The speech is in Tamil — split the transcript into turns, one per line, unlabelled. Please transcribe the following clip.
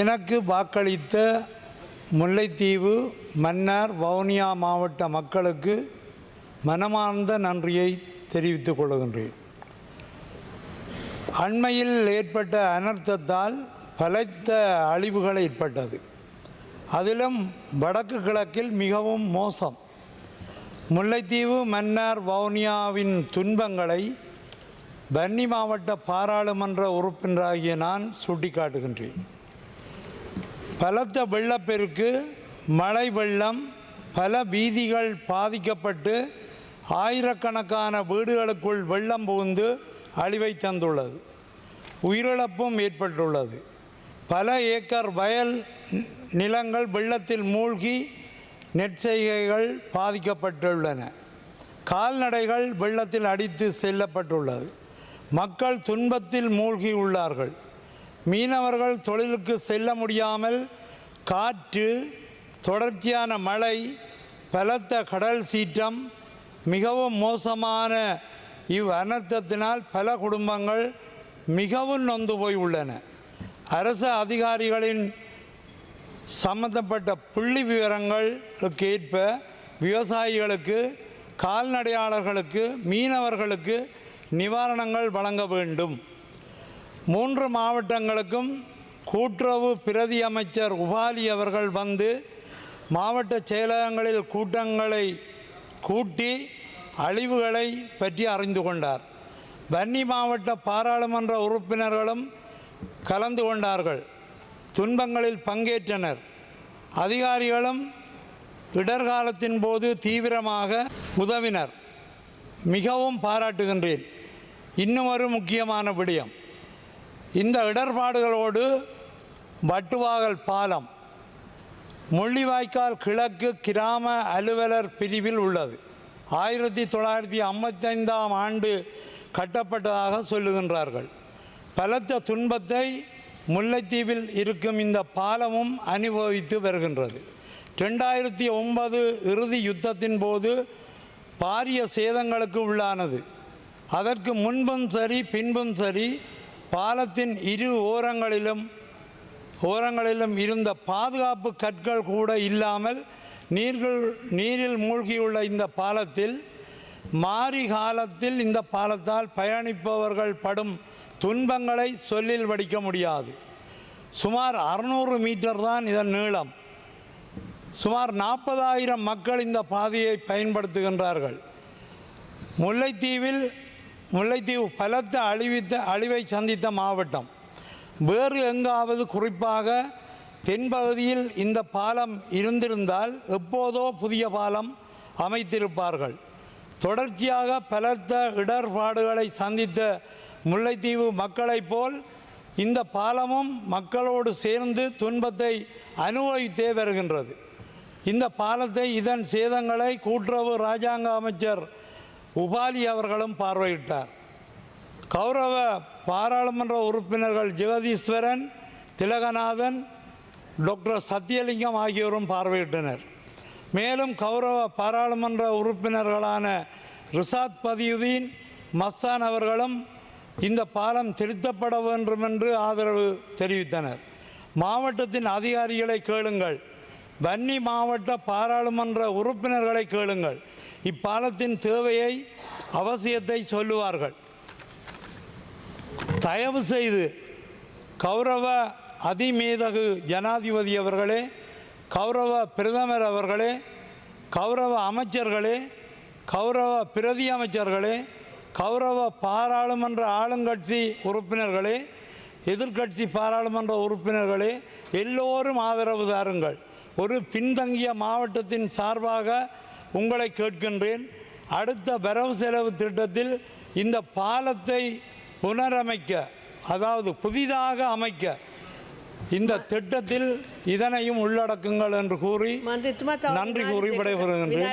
எனக்கு வாக்களித்த முல்லைத்தீவு மன்னார் வவுனியா மாவட்ட மக்களுக்கு மனமார்ந்த நன்றியை தெரிவித்துக் கொள்கின்றேன். அண்மையில் ஏற்பட்ட அனர்த்தத்தால் பலத்த அழிவுகள் ஏற்பட்டது. அதிலும் வடக்கு கிழக்கில் மிகவும் மோசம். முல்லைத்தீவு மன்னார் வவுனியாவின் துன்பங்களை வன்னி மாவட்ட பாராளுமன்ற உறுப்பினராகிய நான் சுட்டிக்காட்டுகின்றேன். பலத்த வெள்ளப்பெருக்கு மழை வெள்ளம் பல வீதிகள் பாதிக்கப்பட்டு ஆயிரக்கணக்கான வீடுகளுக்குள் வெள்ளம் புகுந்து அழிவை தந்துள்ளது. உயிரிழப்பும் ஏற்பட்டுள்ளது. பல ஏக்கர் வயல் நிலங்கள் வெள்ளத்தில் மூழ்கி நெற்செய்கைகள் பாதிக்கப்பட்டுள்ளன. கால்நடைகள் வெள்ளத்தில் அடித்து செல்லப்பட்டுள்ளது. மக்கள் துன்பத்தில் மூழ்கி உள்ளார்கள் மீனவர்கள் தொழிலுக்கு செல்ல முடியாமல் காற்று தொடர்ச்சியான மழை பலத்த கடல் சீற்றம் மிகவும் மோசமான இவ் அனர்த்தத்தினால் பல குடும்பங்கள் மிகவும் நொந்து போய் உள்ளன. அரசு அதிகாரிகளின் சம்பந்தப்பட்ட புள்ளி விவரங்களுக்கு ஏற்ப விவசாயிகளுக்கு கால்நடையாளர்களுக்கு மீனவர்களுக்கு நிவாரணங்கள் வழங்க வேண்டும். மூன்று மாவட்டங்களுக்கும் கூட்டுறவு பிரதி அமைச்சர் உபாலி அவர்கள் வந்து மாவட்ட செயலகங்களில் கூட்டங்களை கூட்டி அழிவுகளை பற்றி அறிந்து கொண்டார். வன்னி மாவட்ட பாராளுமன்ற உறுப்பினர்களும் கலந்து கொண்டார்கள். துன்பங்களில் பங்கேற்றனர். அதிகாரிகளும் இடர்காலத்தின் போது தீவிரமாக உதவினர். மிகவும் பாராட்டுகின்றேன். இன்னும் ஒரு முக்கியமான விடயம். இந்த இடர்பாடுகளோடு வட்டுவாகல் பாலம் முள்ளிவாய்க்கால் கிழக்கு கிராம அலுவலர் பிரிவில் உள்ளது. ஆயிரத்தி தொள்ளாயிரத்தி ஐம்பத்தைந்தாம் ஆண்டு கட்டப்பட்டதாக சொல்லுகின்றார்கள். பலத்த துன்பத்தை முல்லைத்தீவில் இருக்கும் இந்த பாலமும் அனுபவித்து வருகின்றது. ரெண்டாயிரத்தி ஒன்பது இறுதி யுத்தத்தின் போது பாரிய சேதங்களுக்கு உள்ளானது. அதற்கு முன்பும் சரி பின்பும் சரி பாலத்தின் இரு ஓரங்களிலும் ஓரங்களிலும் இருந்த பாதுகாப்பு கற்கள் கூட இல்லாமல் நீர்கள் நீரில் மூழ்கியுள்ள இந்த பாலத்தில் மாறி காலத்தில் இந்த பாலத்தால் பயணிப்பவர்கள் படும் துன்பங்களை சொல்லில் வடிக்க முடியாது. சுமார் அறுநூறு மீட்டர் தான் இதன் நீளம். சுமார் நாற்பதாயிரம் மக்கள் இந்த பாதையை பயன்படுத்துகின்றார்கள். முல்லைத்தீவில் முல்லைத்தீவு பலத்த அழிவித்த அழிவை சந்தித்த மாவட்டம். வேறு எங்காவது குறிப்பாக தென்பகுதியில் இந்த பாலம் இருந்திருந்தால் எப்போதோ புதிய பாலம் அமைத்திருப்பார்கள். தொடர்ச்சியாக பலத்த இடர்பாடுகளை சந்தித்த முல்லைத்தீவு மக்களைப் போல் இந்த பாலமும் மக்களோடு சேர்ந்து துன்பத்தை அனுபவித்தே வருகின்றது. இந்த பாலத்தை இதன் சேதங்களை கூட்டுறவு ராஜாங்க அமைச்சர் உபாலி அவர்களும் பார்வையிட்டார். கௌரவ பாராளுமன்ற உறுப்பினர்கள் ஜெகதீஸ்வரன் திலகநாதன் டாக்டர் சத்தியலிங்கம் ஆகியோரும் பார்வையிட்டனர். மேலும் கௌரவ பாராளுமன்ற உறுப்பினர்களான ரிசாத் பதியுதீன் மஸ்தான் அவர்களும் இந்த பாலம் திருத்தப்பட வேண்டும் என்று ஆதரவு தெரிவித்தனர். மாவட்டத்தின் அதிகாரிகளை கேளுங்கள். வன்னி மாவட்ட பாராளுமன்ற உறுப்பினர்களை கேளுங்கள். இப்பாலத்தின் தேவையை அவசியத்தை சொல்லுவார்கள். தயவு செய்து கௌரவ அதிமேதகு ஜனாதிபதி அவர்களே கௌரவ பிரதமர் அவர்களே கௌரவ அமைச்சர்களே கௌரவ பிரதி அமைச்சர்களே கௌரவ பாராளுமன்ற ஆளுங்கட்சி உறுப்பினர்களே எதிர்க்கட்சி பாராளுமன்ற உறுப்பினர்களே எல்லோரும் ஆதரவு தாருங்கள். ஒரு பின்தங்கிய மாவட்டத்தின் சார்பாக உங்களை கேட்கின்றேன். அடுத்த வரவு செலவு திட்டத்தில் இந்த பாலத்தை புனரமைக்க அதாவது புதிதாக அமைக்க இந்த திட்டத்தில் இதனையும் உள்ளடக்குங்கள் என்று கூறி நன்றி கூறி விடைபெறுகின்றேன்.